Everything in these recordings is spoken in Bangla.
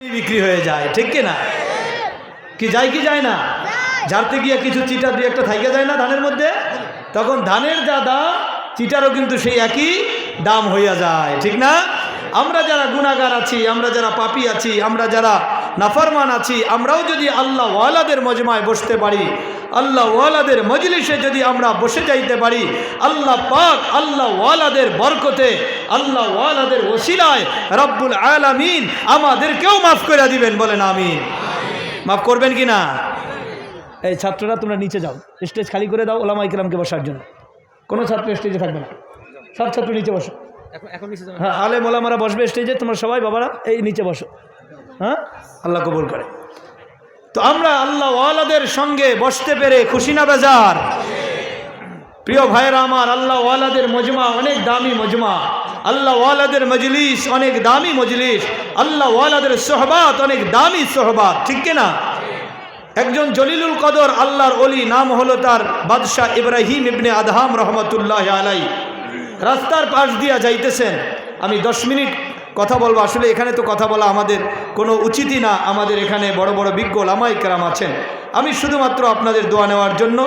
বিক্রি হয়ে যায়, ঠিক না কি যায় কি যায় না? ঝাড়তে গিয়ে কিছু চিটা দুই একটা থাইকে যায় না ধানের মধ্যে? তখন ধানের যা দাম, চিটারও কিন্তু সেই একই দাম হইয়া যায়, ঠিক না? আমরা যারা গুণাগার আছি, আমরা যারা পাপি আছি, আমরা যারা নাফরমান আছি আমরাও যদি আল্লাহ ওয়ালাদের মজমায় বসতে পারি আল্লাহ ওয়ালাদের মজলিসে যদি আমরা বসে যাইতে পারি আল্লাহ পাক আল্লাহ ওয়ালাদের বরকতে আল্লাহ ওয়ালাদের ওসিলায় রব্বুল আলামিন আমাদেরকেও মাফ করে দিবেন বলেন আমিন। মাফ করবেন কি না? এই ছাত্ররা তোমরা নিচে যাও স্টেজ খালি করে দাও ওলামা ইকরামকে বসার জন্য। কোনো ছাত্র স্টেজে থাকবে না। সব ছাত্র নিচে বসো। এখন এখন নিচে যাবেন। হ্যাঁ আলে মোলামারা বসবে স্টেজে তোমরা সবাই বাবারা এই নিচে বসো। হ্যাঁ? আল্লাহ কবুল করে। তো আমরা আল্লাহ ওয়ালাদের সঙ্গে বসতে পেরে খুশি না বেজার? প্রিয় ভাইয়েরা আমার, আল্লাহ ওয়ালাদের মজমা অনেক দামি মজমা। আল্লাহ ওয়ালাদের মজলিস অনেক দামি মজলিস। আল্লাহ ওয়ালাদের সোহবাত অনেক দামি সোহবাত, ঠিক কিনা? একজন জলিলুল কদর আল্লাহর অলি নাম হলো তার বাদশাহ ইব্রাহিম ইবনে আদহাম রহমতুল্লাহ আলাই রাস্তার পাশ দিয়া যাইতেছেন। আমি দশ মিনিট কথা বলব। আসলে এখানে তো কথা বলা আমাদের কোনো উচিতই না। আমাদের এখানে বড় বড় বিজ্ঞ লামাই কেরাম আছেন। আমি শুধুমাত্র আপনাদের দোয়া নেওয়ার জন্য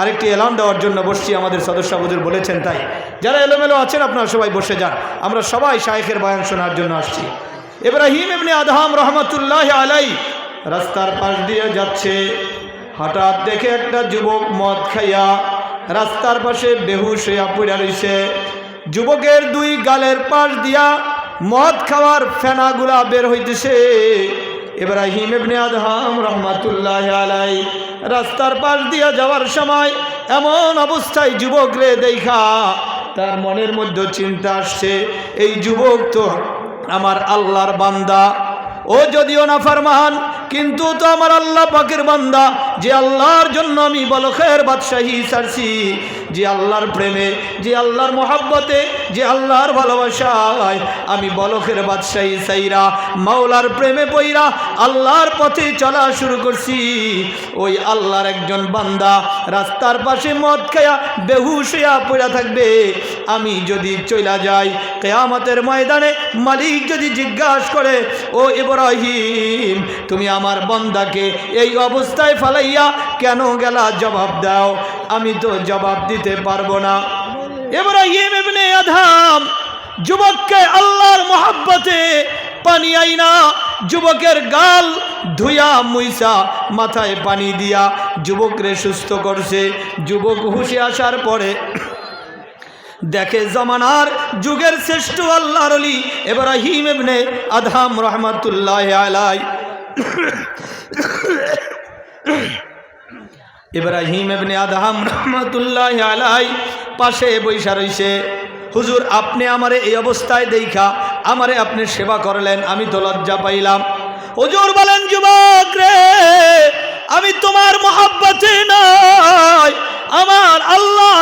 আরেকটি এলান দেওয়ার জন্য বসছি, আমাদের সদস্য হুজুর বলেছেন তাই। যারা এলোমেলো আছেন, আপনারা সবাই বসে যান। আমরা সবাই শায়েখের বয়ান শোনার জন্য আসছি। ইব্রাহিম এমনি আদহাম রহমতুল্লাহ আলাই রাস্তার পাশ দিয়ে যাচ্ছে। হঠাৎ দেখে একটা যুবক মদ খাইয়া রাস্তার পাশে বেহুশ হইয়া পড়ে রইছে। যুবকের দুই গালের পাশ দিয়া মদ খাওয়ার ফেনাগুলা বের হইতেছে। ইব্রাহিম ইবনে আদহাম রহমাতুল্লাহ আলাই রাস্তার পাশ দিয়া যাওয়ার সময় এমন অবস্থায় যুবক রে দেখা, তার মনের মধ্যে চিন্তা আসছে, এই যুবক তো আমার আল্লাহর বান্দা। ও যদিও না ফারমান কিন্তু তো আমার আল্লাহ পাকের বান্দা। যে আল্লাহর জন্য আমি বলখের বাদশাহী সারছি যে আল্লাহর প্রেমে, যে আল্লাহর মোহাব্বতে, যে আল্লাহর ভালোবাসায় আমি বলখের বাদশাহী সাইরা, মাওলার প্রেমে পইরা আল্লাহর পথে চলা শুরু করছি। ওই আল্লাহর একজন বান্দা রাস্তার পাশে মদ খায়া বেহুশ হইয়া পড়া থাকবে। আমি যদি চইলা যাই, কেয়ামতের ময়দানে মালিক যদি জিজ্ঞাসা করে, ও ইব্রাহিম, তুমি আমার বন্দাকে এই অবস্থায় ফালাইয়া কেন গেলা জবাব দাও? আমি তো জবাব দিতে পারব না। ইবনে আধাম যুবককে আল্লাহর মোহাব্বতে পানি আইনা, যুবকের গাল ধুয়া মুইসা মাথায় পানি দিয়া যুবকরে সুস্থ করছে। যুবক হুশে আসার পরে দেখে জমানার যুগের শ্রেষ্ঠ আল্লাহর অলি এব্রাহিম ইবনে আধাম রহমাতুল্লাহ আলাই ইব্রাহিম ইবনে আদহাম রহমতুল্লাহ আলাই পাশে বৈশা রইছে, হুজুর, আপনি আমারে এই অবস্থায় দেখা আমারে আপনি সেবা করলেন, আমি তো লজ্জা পাইলাম। হুজুর, বলেন যুবক রে, আমি তোমার মহাব্বতে নয় আমার আল্লাহ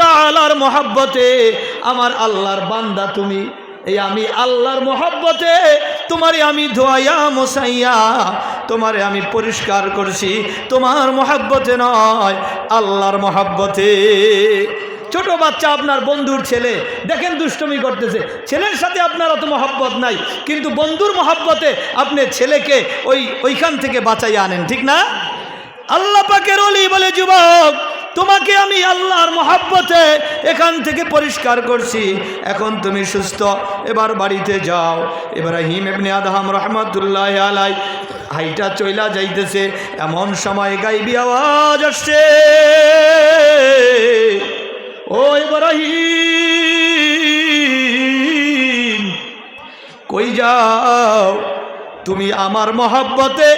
তালার মহাব্বতে, আমার আল্লাহর বান্দা তুমি এই আমি আল্লাহর মোহাব্বতে, তোমারে আমি ধোয়াইয়া মশাইয়া তোমারে আমি পরিষ্কার করছি। তোমার মহাব্বতে নয়, আল্লাহর মহাব্বতে। ছোট বাচ্চা আপনার বন্ধুর ছেলে, দেখেন দুষ্টমি করতেছে। ছেলের সাথে আপনার অত মহাব্বত নাই, কিন্তু বন্ধুর মহাব্বতে আপনি ছেলেকে ওই, ওইখান থেকে বাঁচাইয়া আনেন, ঠিক না? আল্লাহ পাকের অলি বলে, যুবক তোমাকে আমি আল্লাহর মহাব্বতে এখান থেকে পরিষ্কার করছি। এখন তুমি সুস্থ, এবার বাড়িতে যাও। এবার হিম এমনি আদহাম রহমতুল্লাহ আলাই হাইটা চইলা যাইতেছে, এমন সময় গাইবি আওয়াজ আসছে। ও ইব্রাহিম, কই যাও? তুমি আমার মহাব্বতে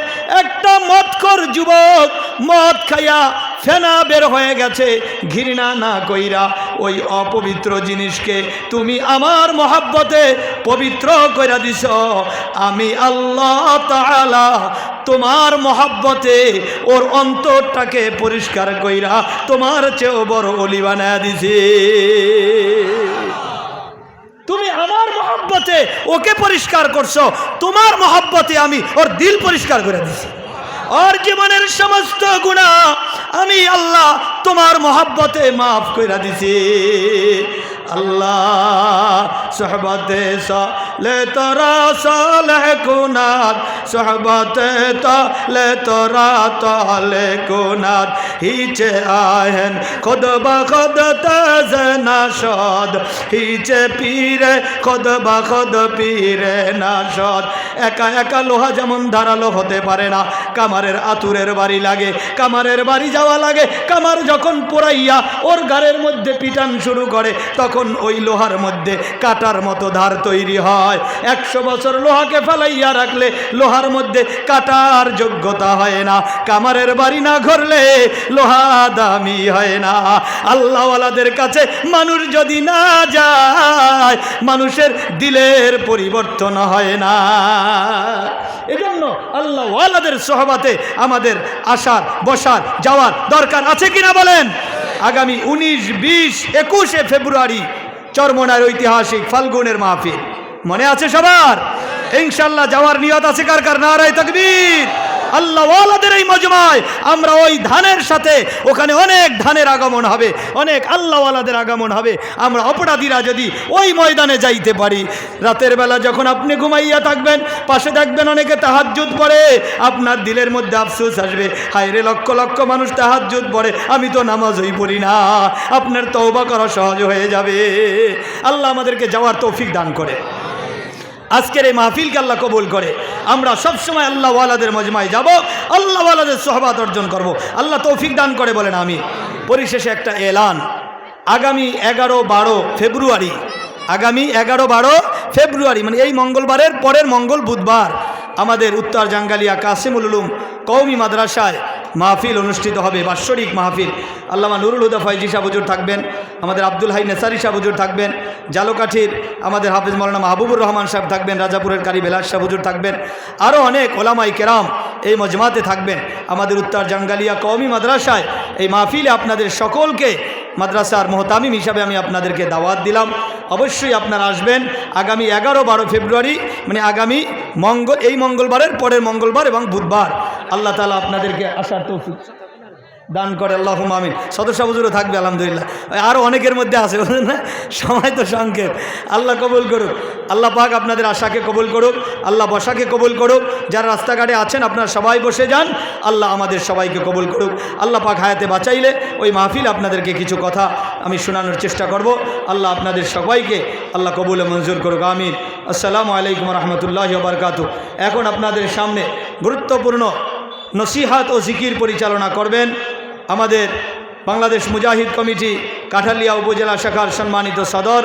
একটা মদখর যুবক মদ খাইয়া ফেনা বের হয়ে গেছে, ঘৃণা না কইরা ওই অপবিত্র জিনিসকে তুমি আমার মহাব্বতে পবিত্র কইরা দিছ। আমি আল্লাহ তাআলা তোমার মহাব্বতে ওর অন্তরটাকে পরিষ্কার কইরা তোমার চেয়েও বড় অলি বানায় দিছে। তুমি আমার মহব্বতে ওকে পরিষ্কার করছ, তোমার মহব্বতে আমি ওর দিল পরিষ্কার করে দিছি। ওর জীবনের সমস্ত গুণা আমি আল্লাহ তোমার মহাব্বতে মাফ করে দিছি। আল্লাহ, সোহবতে সালে তোরা সালে কুনাত। সোহবতে তালে তোরা তালে কুনাত। হিচে আহেন খোদ বা খোদ না সদ হিচে পীরে খোদ বা খোদ পীরে না সদ একা একা লোহা যেমন ধারালো হতে পারে না, কামারের আতুরের বাড়ি লাগে, কামারের বাড়ি যাওয়া লাগে। কামার যখন পোড়াইয়া ওর গাড়ের মধ্যে পিটান শুরু করে, তখন ওই লোহার মধ্যে কাটার মতো ধার তৈরি হয়। একশো বছর লোহাকে ফেলাইয়া রাখলে লোহার মধ্যে কাটার যোগ্যতা হয় না। কামারের বাড়ি না ঘরলে লোহা দামি হয় না। আল্লাহওয়ালাদের কাছে মানুষ যদি না যায়, মানুষের দিলের পরিবর্তন হয় না। এজন্য আল্লাহওয়ালাদের সহবাতে আমাদের আসার, বসার, যাওয়ার দরকার আছে কিনা বলেন? আগামী উনিশ, বিশ, একুশে ফেব্রুয়ারি চরমনার ঐতিহাসিক ফাল্গুনের মাহফিল। মনে আছে সবার? ইনশাল্লাহ যাওয়ার নিয়ত আছে কার কার? নারায় তকবীর। আল্লাহ ওয়ালাদের এই মজমায়। আমরা ওই ধানের সাথে, ওখানে অনেক ধানের আগমন হবে, অনেক আল্লাহওয়ালাদের আগমন হবে। আমরা অপরাধীরা যদি ওই ময়দানে যাইতে পারি, রাতের বেলা যখন আপনি ঘুমাইয়া থাকবেন, পাশে দেখবেন অনেকে তাহাজ্জুদ পড়ে। আপনার দিলের মধ্যে আফসোস আসবে, হায়রে লক্ষ লক্ষ মানুষ তাহাজ্জুদ পড়ে, আমি তো নামাজই পড়ি না। আপনার তওবা করা সহজ হয়ে যাবে। আল্লাহ আমাদেরকে যাওয়ার তৌফিক দান করে। আজকের এই মাহফিলকে আল্লাহ কবুল করে। আমরা সবসময় আল্লাহ ওয়ালাদের মজমায় যাব, আল্লাহ ওয়ালাদের সোহবাত অর্জন করব। আল্লাহ তৌফিক দান করে বলেন আমি পরিশেষে একটা এলান। আগামী এগারো বারো ফেব্রুয়ারি। আগামী এগারো বারো ফেব্রুয়ারি মানে এই মঙ্গলবারের পরের মঙ্গল বুধবার। আমাদের উত্তর জাঙ্গালিয়া কাসিমুল উলুম কৌমি মাদ্রাসায় মাহফিল অনুষ্ঠিত হবে, বাৎসরিক মাহফিল। আল্লামা নুরুল হুদা ফয়জি শাহ হুজুর থাকবেন, আমাদের আব্দুল হাই নেসারি শাহ হুজুর থাকবেন, জালুকাঠির আমাদের হাফিজ মৌলানা মাহবুবুর রহমান সাহেব থাকবেন, রাজাপুরের কারি বেলাস শাহ হুজুর থাকবেন আরও অনেক ওলামাই কেরাম এই মজমাতে থাকবেন। আমাদের উত্তর জাঙ্গালিয়া কওমি মাদ্রাসায় এই মাহফিলে আপনাদের সকলকে মাদ্রাসার মোহতামিম হিসাবে আমি আপনাদেরকে দাওয়াত দিলাম। অবশ্যই আপনারা আসবেন আগামী এগারো বারো ফেব্রুয়ারি মানে আগামী মঙ্গল, এই মঙ্গলবারের পরের মঙ্গলবার এবং বুধবার। আল্লাহ তালা আপনাদেরকে আসার তৌফিক দান করে আল্লাহ আমিন। সদস্য হুজুরও থাকবে, আলহামদুলিল্লাহ। আরও অনেকের মধ্যে আছে বুঝলেন না? সময় তো সংক্ষেপ। আল্লাহ কবুল করুক। আল্লাহ পাক আপনাদের আশাকে কবুল করুক, আল্লাহ বসাকে কবুল করুক। যারা রাস্তাঘাটে আছেন, আপনারা সবাই বসে যান। আল্লাহ আমাদের সবাইকে কবুল করুক। আল্লাহ পাক হায়াতে বাঁচাইলে ওই মাহফিল আপনাদেরকে কিছু কথা আমি শোনানোর চেষ্টা করব। আল্লাহ আপনাদের সবাইকে আল্লাহ কবুলে মঞ্জুর করুক, আমিন। আসসালামু আলাইকুম রহমতুল্লাহ বারকাতু এখন আপনাদের সামনে গুরুত্বপূর্ণ নসিহাত ও জিকির পরিচালনা করবেন আমাদের বাংলাদেশ মুজাহিদ কমিটি, কাঠালিয়া উপজেলা শাখার সম্মানিত সদর,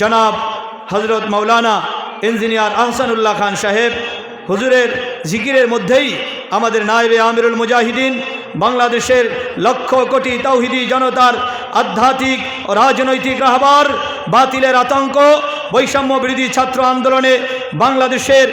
জনাব হজরত মৌলানা ইঞ্জিনিয়ার আহসানুল্লাহ খান সাহেব, হুজুরের জিকিরের মধ্যেই আমাদের নায়েবে আমিরুল মুজাহিদিন, বাংলাদেশের লক্ষ কোটি তৌহিদি জনতার আধ্যাত্মিক ও রাজনৈতিক রাহবার বাতিলের আতঙ্ক, বৈষম্য বিরোধী ছাত্র আন্দোলনে বাংলাদেশের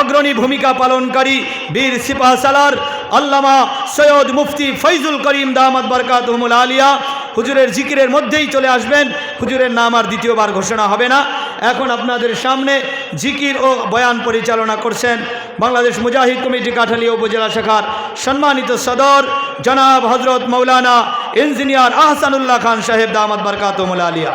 অগ্রণী ভূমিকা পালনকারী বীর সিপাহ সালার আল্লামা সৈয়দ মুফতি ফৈজুল করিম দামাদ বরকাতহমুল আলিয়া হুজুরের জিকিরের মধ্যেই চলে আসবেন হুজুরের নাম আর দ্বিতীয়বার ঘোষণা হবে না এখন আপনাদের সামনে জিকির ও বয়ান পরিচালনা করছেন বাংলাদেশ মুজাহিদ কমিটি কাঠালিয়া উপজেলা শাখার সম্মানিত সদর জনাব হজরত মৌলানা ইঞ্জিনিয়ার আহসানুল্লাহ খান সাহেব দামাদ বরকাতহমুল আলিয়া